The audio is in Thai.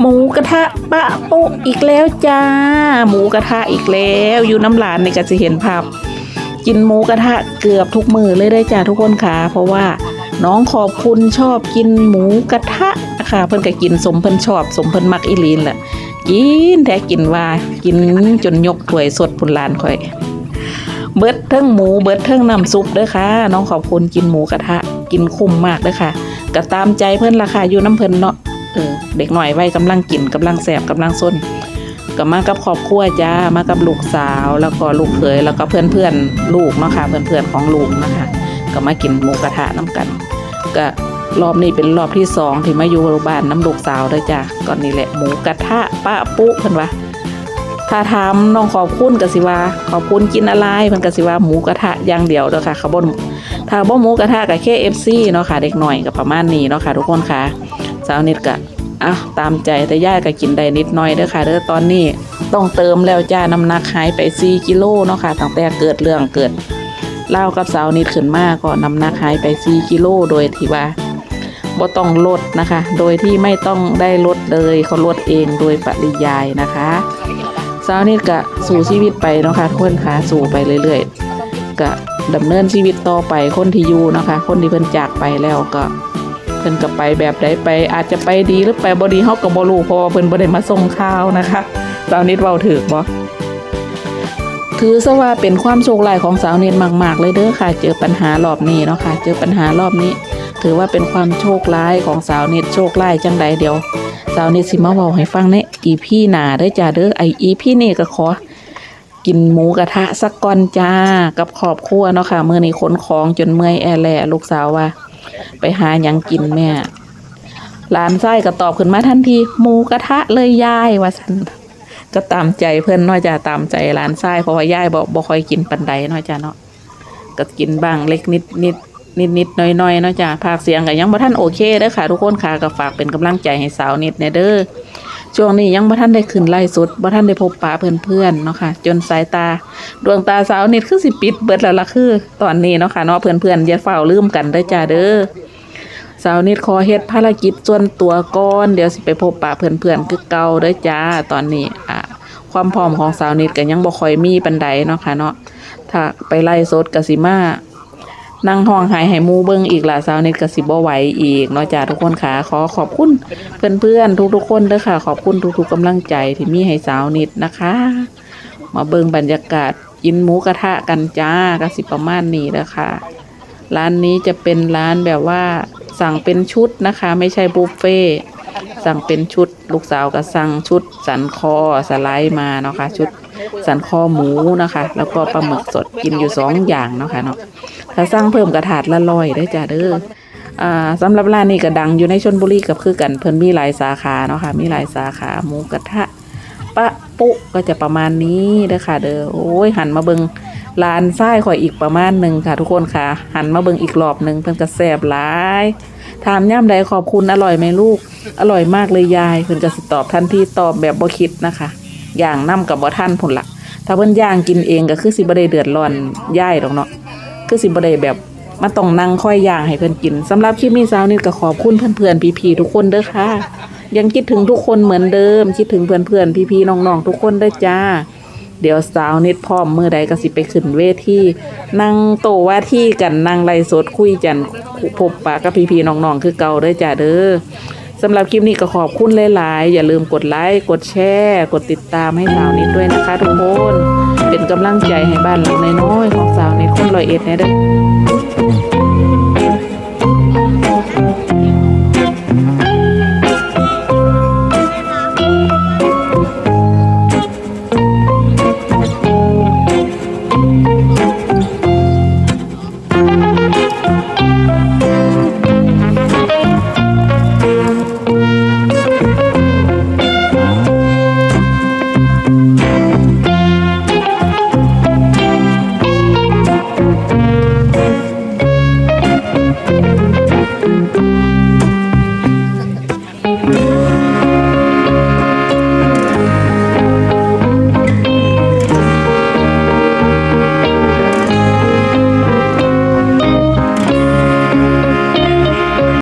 หมูกระทะปะปุอีกแล้วจ้า หมูกระทะอีกแล้วอยู่น้ำหลานในก็จะเห็นภาพกินหมูกระทะเกือบทุกมือเลยได้จ้าทุกคนค่ะ เพราะว่าน้องขอบคุณชอบกินหมูกระทะนะคะเพิ่นก็กินสมเพิ่นชอบ สมเพิ่นมักอีหลีนแหละกินแท้กินว่ากินจนยกถ้วยสดพุนลานค่อย เบิดเทิงหมูเบิดเทิงน้ำซุปเด้อค่ะ น้องขอบคุณกินหมูกระทะ กินคุ้มมากเด้อค่ะก็ตามใจเพิ่นราคาอยู่น้ำเพิ่นเนาะ เออเด็กหน่อยไว้กำลังกินกำลังแสบกำลังส้นก็มากับครอบครัวจ้ามากับลูกสาวแล้วก็ลูกเขยแล้วก็เพื่อนเพื่อนลูกเนาะค่ะเพื่อนเพื่อนของลูกนะคะก็มากินหมูกระทะน้ำกัน ก็รอบนี้เป็นรอบที่สองที่มาอยู่บ้านน้ำลูกสาวเด้อจ้าก่อนนี้แหละหมูกระทะป้าปุ๊เพิ่นว่าถ้าถามน้องขอบคุณกสิวาขอบคุณกินอะไรเพิ่นกสิวาหมูกระทะอย่างเดียวเด้อค่ะขาบ่นถ้าบ่หมูกระทะกับ KFC เนาะค่ะเด็กหน่อยก็ประมาณนี้เนาะค่ะทุกคนค่ะ สาวนิดก็อะตามใจแต่ย่าก็กินได้นิดหน่อยเด้อค่ะเด้อตอนนี้ต้องเติมแล้วจ้าน้ำหนักหายไป 4 กิโลเนาะค่ะตั้งแต่เกิดเรื่องเกิดเล่ากับสาวนิดขึ้นมาก็น้ำหนักหายไป 4 กิโลโดยที่ว่าบ่ต้องลดนะคะ โดยที่ไม่ต้องได้ลดเลยเขาลดเองโดยปริยายนะคะสาวนิดก็สู่ชีวิตไปเนาะค่ะทุกคนค่ะสู่ไปเรื่อยๆก็ดำเนินชีวิตต่อไปคนที่อยู่นะคะ คนที่เพิ่นจากไปแล้วก็ เพิ่นก็ไปแบบใดไป อาจจะไปดีหรือไปบ่ดีเฮาก็บ่รู้เพราะว่าเพิ่นบ่ได้มาส่งข่าวนะคะสาวนิดเว้าถูกบ่ถือซะว่าเป็นความโชคร้ายของสาวเนตมาก ๆ เลยเด้อค่ะ เจอปัญหารอบนี้เนาะค่ะ เจอปัญหารอบนี้ ถือว่าเป็นความโชคร้ายของสาวเนตโชคร้ายจังใดเดียว สาวเนตสิมาเว้าให้ฟังในอีพี่หนาเด้จ้าเด้อไออีพี่นี่ก็ขอ กินหมูกระทะสักก่อนจ้ากับครอบครัวเนาะค่ะเมื้อนี้ขนของจนเมื่อยแอแล่ลูกสาวว่า ไปหาหยังกินแม่ หลานไส้ก็ตอบขึ้นมาทันทีหมูกระทะเลยยายว่าสันก็ตามใจเพื่อนน้อยจ้าตามใจหลานไส้เพราะว่าย่ายบอกบ่ค่อยกินปันใดน้อยจ้าเนาะก็กินบ้างเล็กนิดนิดนิดนิดน้อยน้อยๆเนาะจ้าภาคเสียงกับยังบ่ท่านโอเคเด้อค่ะ ทุกคนค่ะก็ฝากเป็นกำลังใจให้สาวนิดเนเด้อ ช่วงนี้ยังบ่ท่านได้ขึ้นไล่สุดบ่ท่านได้พบปะเพื่อนๆเนาะค่ะ จนสายตา ดวงตาสาวนิดคือสิปิดเบิดแล้วล่ะคือ ตอนนี้เนาะค่ะเนาะเพื่อนๆอย่าเฝ้าลืมกันเด้อจ้าเด้อสาวนิดขอเฮ็ดภารกิจส่วนตัวก่อน เดี๋ยวสิไปพบปะเพื่อนๆคือเก่าเด้อจ้าตอนนี้อ่าความพร้อมของสาวนิดก็ยังบ่ค่อยมีปานใดเนาะค่ะเนาะถ้าไปไล่สดก็สิมา นั่งห้องหายให้หมูเบิ้งอีกล่ะสาวนิดก็สิบ่ไหวอีกเนาะจ้าทุกคนค่ะขอขอบคุณเพื่อนๆทุกๆคนเด้อค่ะ ขอบคุณทุกๆกำลังใจที่มีให้สาวนิดนะคะ มาเบิ้งบรรยากาศกินหมูกระทะกันจ้าก็สิประมาณนี้แล้วค่ะ ร้านนี้จะเป็นร้านแบบว่าสั่งเป็นชุดนะคะ ไม่ใช่บุฟเฟ่ สั่งเป็นชุดลูกสาวก็สั่งชุดสันคอสไลด์มาเนาะคะชุดสันคอหมูนะคะ แล้วก็ปลาหมึกสดกินอยู่สองอย่างเนาะค่ะเนาะถ้าสั่งเพิ่มกระถาดละร้อยได้จ้าเด้ออ่าสำหรับร้านนี้ก็ดังอยู่ในชนบุรีกับคือกันเพิ่นมีหลายสาขาเนาะค่ะมีหลายสาขาหมูกระทะปะปุก็จะประมาณนี้เด้อค่ะ เด้อโอ้ยหันมาเบิงลานไส้ข่อยอีกประมาณหนึ่งค่ะ ทุกคนค่ะ หันมาเบิงอีกรอบหนึ่งเพิ่นก็แซ่บหลาย ถามย่ำใดขอบคุณอร่อยไหมลูก อร่อยมากเลยยายเพิ่นก็สิตอบทันทีตอบแบบบ่คิดนะคะ อย่างนํกับบ่ท่านพุ่นละถ้าเพิ่นย่างกินเองก็คือสิบ่ได้เดือดร้อนยายดอกเนาะคือสิบ่ได้แบบมาต้องนั่งค่อยย่างให้เพิ่นกินสำหรับคลิปนี้สาวนิดก็ขอบคุณเพื่อนๆพี่ๆทุกคนเด้อค่ะ ยังคิดถึงทุกคนเหมือนเดิม คิดถึงเพื่อนๆพี่ๆน้องๆทุกคนได้อจ้า เดี๋ยวสาวนิดพร้อมมือใดก็สิไปขึ้นเวทีนั่งโตว่าที่กันนั่งไล่สดคุยกันพบปะกับพี่ๆน้องๆคือเก่าได้จ้าเด้อสำหรับคลิปนี้ก็ขอบคุณหลายๆ อย่าลืมกดไลค์ กดแชร์ กดติดตามให้สาวนิดด้วยนะคะทุกคน เป็นกำลังใจให้บ้านหลังน้อยๆของสาวนิดคนลอยเอ็ดนะเด้อ